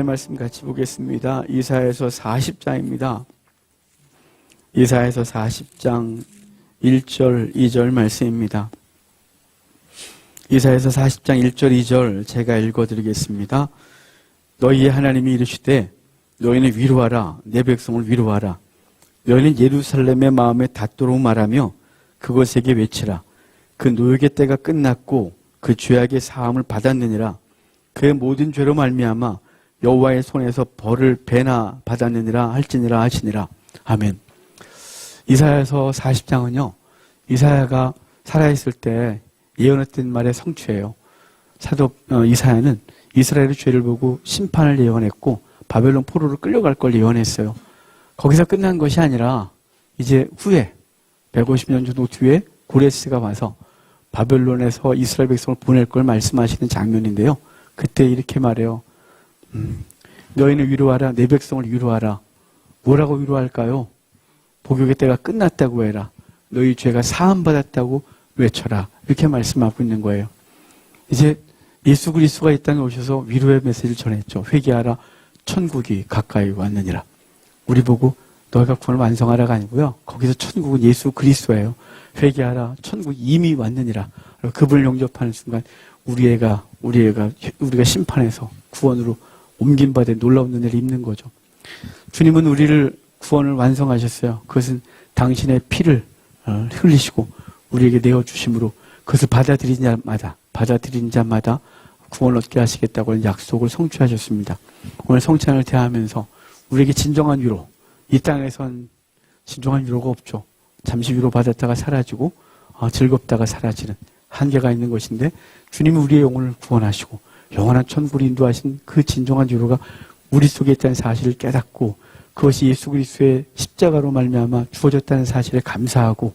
하나님의 말씀 같이 보겠습니다. 이사에서 40장입니다. 이사에서 40장 1절, 2절 말씀입니다. 이사에서 40장 1절, 2절 제가 읽어드리겠습니다. 너희의 하나님이 이르시되 너희는 위로하라 내 백성을 위로하라 너희는 예루살렘의 마음에 닿도록 말하며 그것에게 외치라 그 노역의 때가 끝났고 그 죄악의 사함을 받았느니라 그의 모든 죄로 말미암아 여호와의 손에서 벌을 배나 받았느니라 할지니라 하시니라 아멘. 이사야서 40장은요. 이사야가 살아있을 때 예언했던 말의 성취예요. 사도 어, 이사야는 이스라엘의 죄를 보고 심판을 예언했고 바벨론 포로로 끌려갈 걸 예언했어요. 거기서 끝난 것이 아니라 이제 후에 150년 정도 뒤에 고레스가 와서 바벨론에서 이스라엘 백성을 보낼 걸 말씀하시는 장면인데요. 그때 이렇게 말해요. 음, 너희는 위로하라. 내 백성을 위로하라. 뭐라고 위로할까요? 복역의 때가 끝났다고 해라. 너희 죄가 사함받았다고 외쳐라. 이렇게 말씀하고 있는 거예요. 이제 예수 그리스도가 이 땅에 오셔서 위로의 메시지를 전했죠. 회개하라. 천국이 가까이 왔느니라. 우리 보고 너희가 구원을 완성하라가 아니고요. 거기서 천국은 예수 그리스도예요. 회개하라. 천국이 이미 왔느니라. 그분을 영접하는 순간 우리 애가 우리 애가 우리가 심판해서 구원으로 옮긴 바된 놀라운 은혜를 입는 거죠. 주님은 우리를 구원을 완성하셨어요. 그것은 당신의 피를 어, 흘리시고 우리에게 내어 주심으로 그것을 받아들인 자마다 받아들인 자마다 구원을 얻게 하시겠다고 약속을 성취하셨습니다. 오늘 성찬을 대하면서 우리에게 진정한 위로 이 땅에선 진정한 위로가 없죠. 잠시 위로 받았다가 사라지고 어, 즐겁다가 사라지는 한계가 있는 것인데 주님이 우리의 영혼을 구원하시고 영원한 천국을 인도하신 그 진정한 위로가 우리 속에 있다는 사실을 깨닫고 그것이 예수 그리스도의 십자가로 말미암아 주어졌다는 사실에 감사하고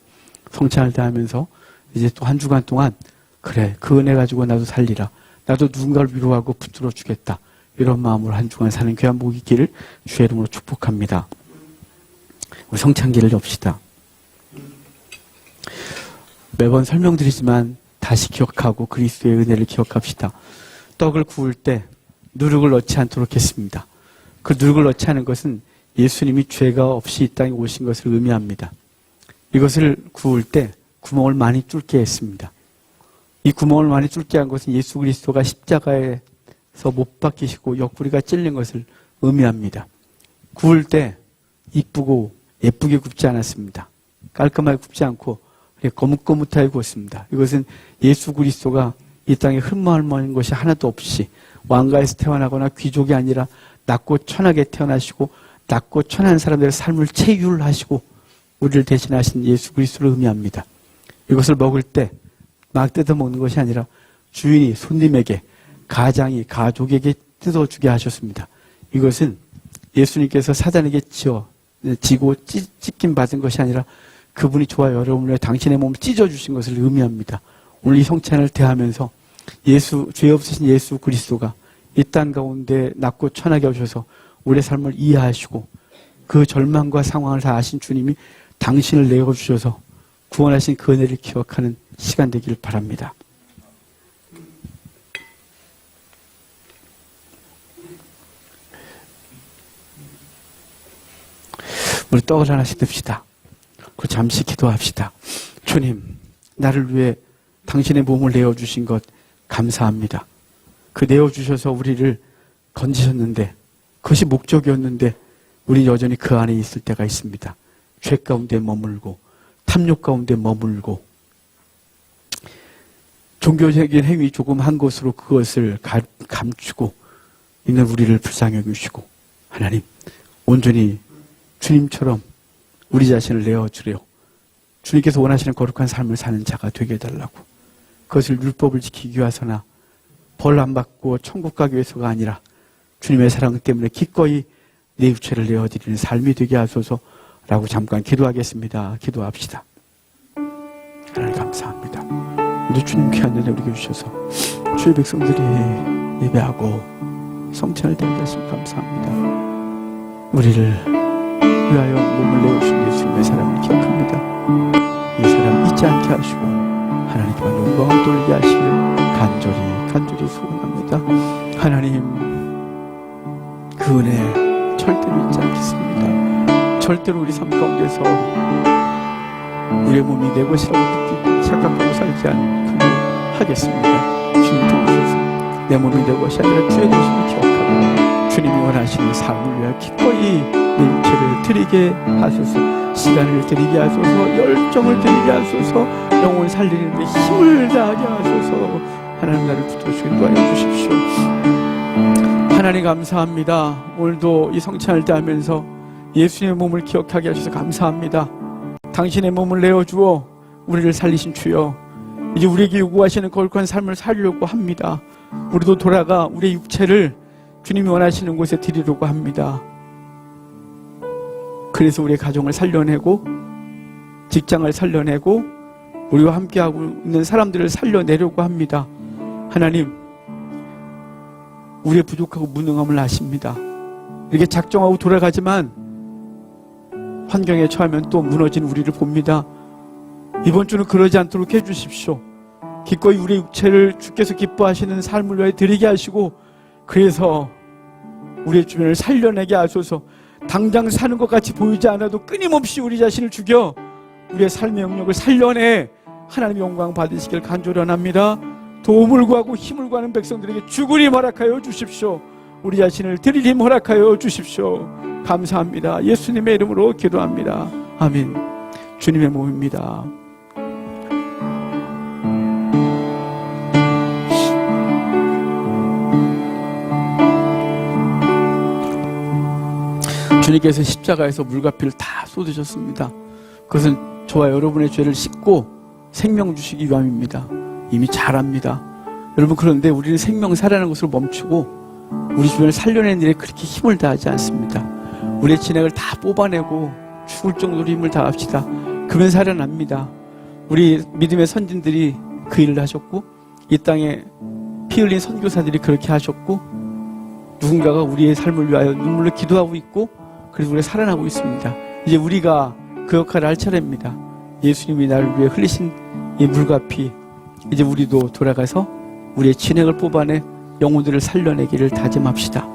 성찬을 다하면서 이제 또 한 주간 동안 그래 그 은혜 가지고 나도 살리라 나도 누군가를 위로하고 붙들어 주겠다 이런 마음으로 한 주간 사는 귀한 복이 있기를 주의 이름으로 축복합니다. 우리 성찬기를 엽시다. 매번 설명드리지만 다시 기억하고 그리스도의 은혜를 기억합시다. 떡을 구울 때 누룩을 넣지 않도록 했습니다. 그 누룩을 넣지 않은 것은 예수님이 죄가 없이 이 땅에 오신 것을 의미합니다. 이것을 구울 때 구멍을 많이 뚫게 했습니다. 이 구멍을 많이 뚫게 한 것은 예수 그리스도가 십자가에서 못 박히시고 옆구리가 찔린 것을 의미합니다. 구울 때 이쁘고 예쁘게 굽지 않았습니다. 깔끔하게 굽지 않고 거뭇거뭇하게 구웠습니다. 이것은 예수 그리스도가 이 땅에 흠모할 것이 하나도 없이 왕가에서 태어나거나 귀족이 아니라 낮고 천하게 태어나시고 낮고 천한 사람들의 삶을 체휼하시고 우리를 대신하신 예수 그리스도를 의미합니다. 이것을 먹을 때 막 뜯어 먹는 것이 아니라 주인이 손님에게 가장이 가족에게 뜯어 주게 하셨습니다. 이것은 예수님께서 사단에게 지어 지고 찢긴 받은 것이 아니라 그분이 좋아 여러분의 당신의 몸을 찢어 주신 것을 의미합니다. 오늘 이 성찬을 대하면서 예수 죄 없으신 예수 그리스도가 이 땅 가운데 낮고 천하게 오셔서 우리의 삶을 이해하시고 그 절망과 상황을 다 아신 주님이 당신을 내어 주셔서 구원하신 그 은혜를 기억하는 시간 되기를 바랍니다. 우리 떡을 하나씩 듭시다. 그 잠시 기도합시다. 주님, 나를 위해 당신의 몸을 내어주신 것 감사합니다. 그 내어주셔서 우리를 건지셨는데, 그것이 목적이었는데, 우리 여전히 그 안에 있을 때가 있습니다. 죄 가운데 머물고, 탐욕 가운데 머물고, 종교적인 행위 조금 한 것으로 그것을 감추고 있는 우리를 불쌍히 여기시고, 하나님, 온전히 주님처럼 우리 자신을 내어주려 주님께서 원하시는 거룩한 삶을 사는 자가 되게 해달라고 그것을 율법을 지키기 위해서나 벌 안 받고 천국 가기 위해서가 아니라 주님의 사랑 때문에 기꺼이 내 육체를 내어드리는 삶이 되게 하소서라고 잠깐 기도하겠습니다. 기도합시다. 하나님 감사합니다. 우리 주님 귀한 은혜 우리에게 주셔서 주의 백성들이 예배하고 성찬을 드리게 하시면 감사합니다. 우리를 위하여 몸을 내어주신 예수님의 사랑을 기억합니다. 이 사랑 잊지 않게 하시고 하나님과 영광을 돌리게 하시길 간절히 간절히 소원합니다. 하나님 그 은혜 절대로 잊지 않겠습니다. 절대로 우리 삶 가운데서 우리의 몸이 내 것이라고 느끼고 착각하고 살지 않도록 하겠습니다. 주님 도우셔서 내 몸이 내 것이 아니라 주의 것임을 기억하고 주님이 원하시는 삶을 위하여 기꺼이 내 육체를 드리게 하소서 시간을 드리게 하소서 열정을 드리게 하소서 영혼 살리는 데 힘을 다하게 하소서. 하나님 나를 붙들으시고 도와여 주십시오. 하나님 감사합니다. 오늘도 이 성찬을 대하면서 예수님의 몸을 기억하게 하셔서 감사합니다. 당신의 몸을 내어주어 우리를 살리신 주여 이제 우리에게 요구하시는 거룩한 삶을 살려고 합니다. 우리도 돌아가 우리의 육체를 주님이 원하시는 곳에 드리려고 합니다 그래서 우리의 가정을 살려내고 직장을 살려내고 우리와 함께하고 있는 사람들을 살려내려고 합니다. 하나님, 우리의 부족하고 무능함을 아십니다. 이렇게 작정하고 돌아가지만 환경에 처하면 또 무너진 우리를 봅니다. 이번 주는 그러지 않도록 해주십시오. 기꺼이 우리 육체를 주께서 기뻐하시는 삶을 위해 드리게 하시고 그래서 우리의 주변을 살려내게 하소서 당장 사는 것 같이 보이지 않아도 끊임없이 우리 자신을 죽여 우리의 삶의 영역을 살려내 하나님의 영광 받으시길 간절원합니다. 도움을 구하고 힘을 구하는 백성들에게 죽으리 허락하여 주십시오. 우리 자신을 드리리 허락하여 주십시오. 감사합니다. 예수님의 이름으로 기도합니다. 아멘. 주님의 몸입니다. 주님께서 십자가에서 물과 피를 다 쏟으셨습니다. 그것은 저와 여러분의 죄를 씻고 생명 주시기 위함입니다. 이미 잘 압니다. 여러분 그런데 우리는 생명 살아나는 것으로 멈추고 우리 주변을 살려내는 일에 그렇게 힘을 다하지 않습니다. 우리의 진액을 다 뽑아내고 죽을 정도로 힘을 다합시다. 그러면 살아납니다. 우리 믿음의 선진들이 그 일을 하셨고 이 땅에 피 흘린 선교사들이 그렇게 하셨고 누군가가 우리의 삶을 위하여 눈물로 기도하고 있고 그래서 우리가 살아나고 있습니다. 이제 우리가 그 역할을 할 차례입니다. 예수님이 나를 위해 흘리신 이 물과 피 이제 우리도 돌아가서 우리의 진액을 뽑아내 영혼들을 살려내기를 다짐합시다.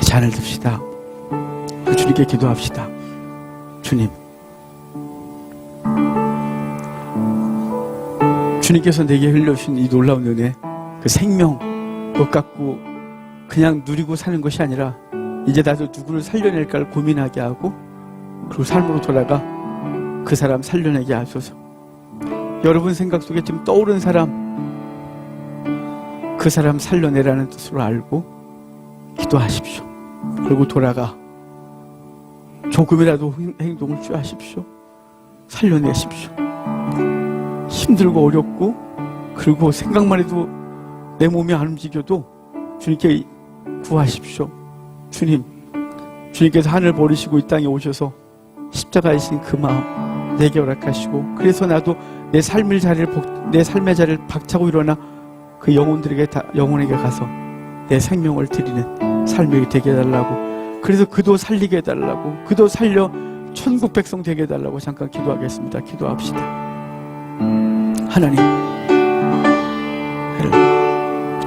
잔을 듭시다. 그 주님께 기도합시다. 주님. 주님께서 내게 흘려주신 이 놀라운 은혜, 그 생명, 것 갖고 그냥 누리고 사는 것이 아니라 이제 나도 누구를 살려낼까를 고민하게 하고 그리고 삶으로 돌아가 그 사람 살려내게 하소서. 여러분 생각 속에 지금 떠오른 사람 그 사람 살려내라는 뜻으로 알고 기도하십시오. 그리고 돌아가 조금이라도 행동을 취하십시오. 살려내십시오. 힘들고 어렵고 그리고 생각만 해도 내 몸이 안 움직여도 주님께 구하십시오. 주님, 주님께서 하늘 버리시고 이 땅에 오셔서 십자가이신 그 마음 내게 허락하시고 그래서 나도 내 삶의 자리를 복- 내 삶의 자리를 박차고 일어나 그 영혼들에게 다, 영혼에게 가서 내 생명을 드리는 삶이 되게 해달라고 그래서 그도 살리게 해달라고 그도 살려 천국 백성 되게 해달라고 잠깐 기도하겠습니다. 기도합시다. 하나님, 해를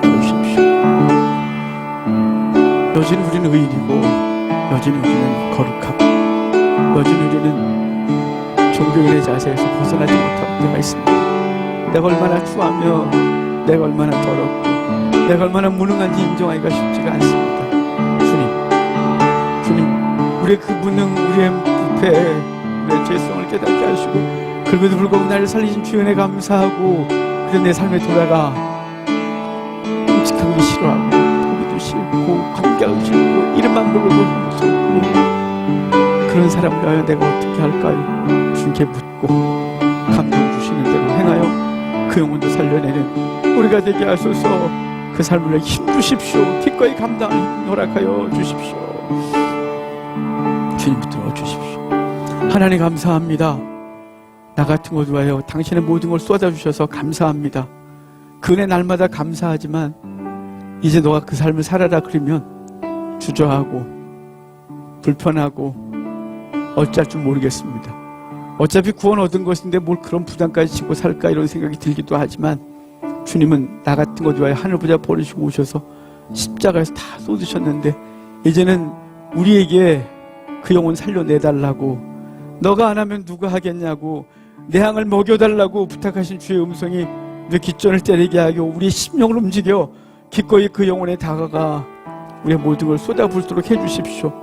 도우십시오. 여전히 우리는 의인이고, 여전히 우리는 거룩하고, 여전히 우리는 종교인의 자세에서 벗어나지 못하고 때가 있습니다. 내가 얼마나 추하며, 내가 얼마나 더럽고, 내가 얼마나 무능한지 인정하기가 쉽지가 않습니다. 주님, 주님, 우리의 그 무능, 우리의 부패, 우리의 죄성을 깨닫게 하시고, 그럼에도 불구하고 나를 살리신 주연에 감사하고, 그래 내 삶에 돌아가 끔찍하기 싫어하고 보기도 싫고 관계하기 싫고 이름만 부르고 무섭고 그런 위하여 내가 어떻게 할까요? 주님께 묻고 감동 주시는 대로 행하여 그 영혼도 살려내는 우리가 되게 하소서. 그 삶을 위해 힘 주십시오. 기꺼이 감당을 허락하여 주십시오. 주님 붙들어 주십시오. 하나님 감사합니다 나 같은 것을 위하여 당신의 모든 걸 쏟아주셔서 감사합니다. 그 은혜 날마다 감사하지만 이제 너가 그 삶을 살아라 그러면 주저하고 불편하고 어쩔 줄 모르겠습니다. 어차피 구원 얻은 것인데 뭘 그런 부담까지 지고 살까 이런 생각이 들기도 하지만 주님은 나 같은 것 위하여 하늘보다 버리시고 오셔서 십자가에서 다 쏟으셨는데 이제는 우리에게 그 영혼 살려내달라고 너가 안 하면 누가 하겠냐고 내 양을 먹여달라고 부탁하신 주의 음성이 우리 기전을 때리게 하고 우리의 심령을 움직여 기꺼이 그 영혼에 다가가 우리의 모든 걸 쏟아부을수록 해주십시오.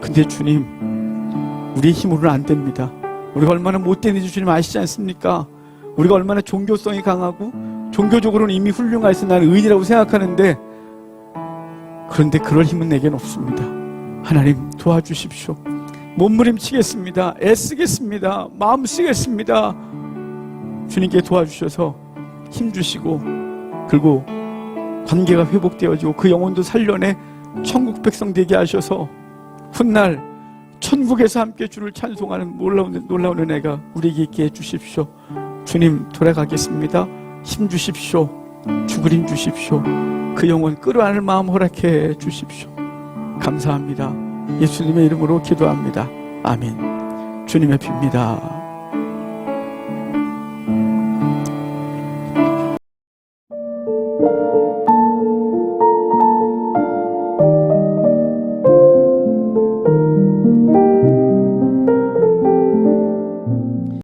근데 주님, 우리의 힘으로는 안 됩니다. 우리가 얼마나 못된지 주님 아시지 않습니까? 우리가 얼마나 종교성이 강하고 종교적으로는 이미 훌륭해서 나는 의인이라고 생각하는데 그런데 그럴 힘은 내겐 없습니다. 하나님 도와주십시오. 몸부림치겠습니다. 애쓰겠습니다. 마음 쓰겠습니다. 주님께 도와주셔서 힘 주시고 그리고 관계가 회복되어지고 그 영혼도 살려내 천국 백성 되게 하셔서 훗날 천국에서 함께 주를 찬송하는 놀라운, 놀라운 은혜가 우리에게 있게 해주십시오. 주님 돌아가겠습니다. 힘 주십시오. 주그림 주십시오. 그 영혼 끌어안을 마음 허락해 주십시오. 감사합니다. 예수님의 이름으로 기도합니다. 아멘. 주님의 빕니다.